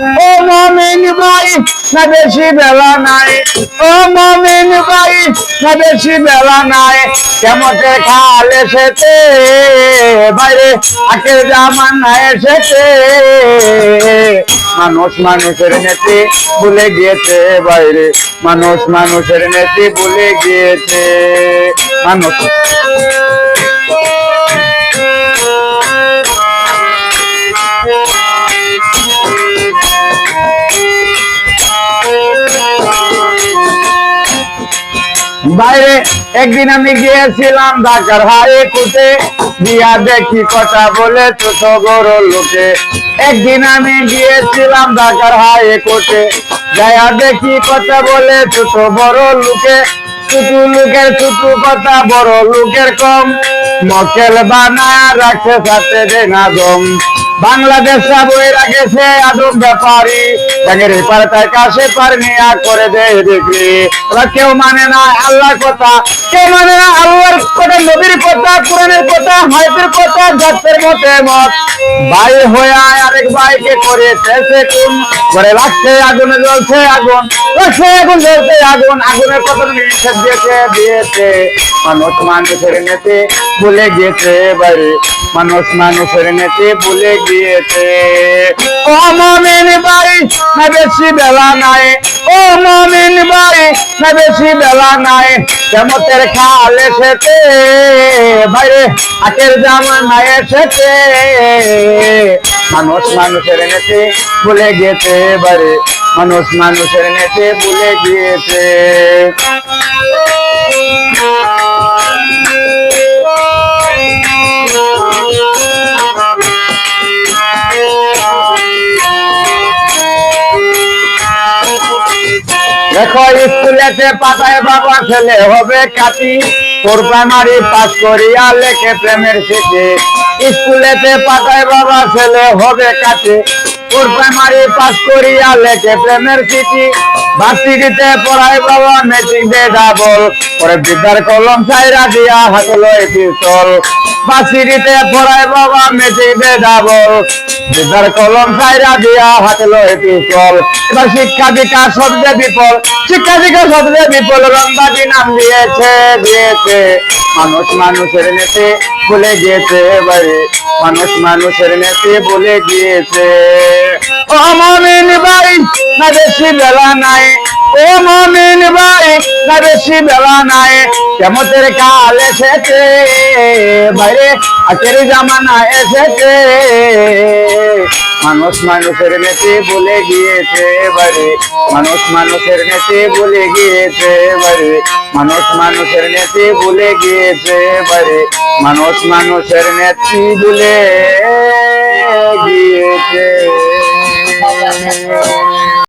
ও মমিন ভাই না বেশি বেলা নাই। ও মমিন ভাই না বেশি বেলা নাই। কেমতে খাল এসেছে? বাইরে আকের জামান এসেছে। মানুষ মানুষের নেতি ভুলে গিয়েছে বাইরে। মানুষ মানুষের নেতি ভুলে গিয়েছে। মানুষ বাইরে একদিন আমি গিয়েছিলাম ঢাকার হাই কুটে দিয়া দেখি কথা বলে ছোট বড় লোকে। একদিন আমি গিয়েছিলাম ঢাকার হাই কোর্টে যায়া দেখি কথা বলে ছোট বড় লোকে। ছোট লোকের ছোট কথা, বড় লোকের কম। মকেল বানা রাখছে সাথে দেনা দম। বাংলাদেশ বই রাখেছে আদম ব্যাপারী। ব্যাঙের এপার তাই কাছে পার নিয়া করে দেয় বিক্রি ওরা কেউ মানে না আল্লাহর কথা, কেউ মানে না আল্লাহর কোরআনের কথা মতে মত ভাই হয়ে আরেক ভাইকে করেছে কোন ঘরে লাগছে আগুনে জ্বলছে আগুন আগুন জ্বলছে আগুন আগুনের কত নিষেধ দিয়েছে দিয়েছে মানুষ মানুষের নেতে ভুলে গিয়েছে বাড়ি মানুষ নেতে ভুলে গিয়েছে ও মমিন বাড়ি না বেশি বেলা নাই ও মমিন বাড়ি না বেশি বেলা নাই কেমতের খাল এসেছে বাইরে আকের জামানা এসেছে মানুষ মানুষের নেতে ভুলে গিয়েছে বাড়ি মানুষ মানুষের নেতে ভুলে গিয়েছে। দেখো, স্কুলেতে পাতায় বাবা ছেলে হবে কাটি তোর প্রাইমারি পাস করিয়া লেখে প্রেমের শেষে স্কুলেতে পাতায় বাবা ছেলে হবে কাটি তোর প্রাইমারি পাস করিয়া লেখে প্রেমের চিঠি। ভার্সিটিতে পড়ায় বাবা মেট্রিক দে ডাবল। পরে বিদ্যার কলম চাইরা দিয়া হাতলো পিস্তল। ভার্সিটিতে পড়ায় বাবা মেট্রিক দে ডাবল। বিদ্যার কলম চাইরা দিয়া হাতলো পিস্তল। এবার শিক্ষা বিকাশ শব্দে বিপল। শিক্ষা বিকাশ শব্দে বিফল রংবাদী নাম দিয়েছে দিয়েছে। মানুষ মানুষের নেতে ভুলে গিয়েছে এবারে। মানুষ মানুষের নেতে ভুলে গিয়েছে। ও মমিন ভাই, না বেশি বেলা নাই। ও মমিন ভাই, না বেশি বেলা নাই। কেমতের কাল এসেছে বাইরে আখের জামানা এসেছে। মানুষ মানুষের নেতে বলে গিয়েছে এবারে মানুষ মানুষের নেতে বলে গিয়েছে এবারে মানুষ মানুষের নেতে বলে গিয়েছে এবারে মানুষ মানুষের নেত্রী বলে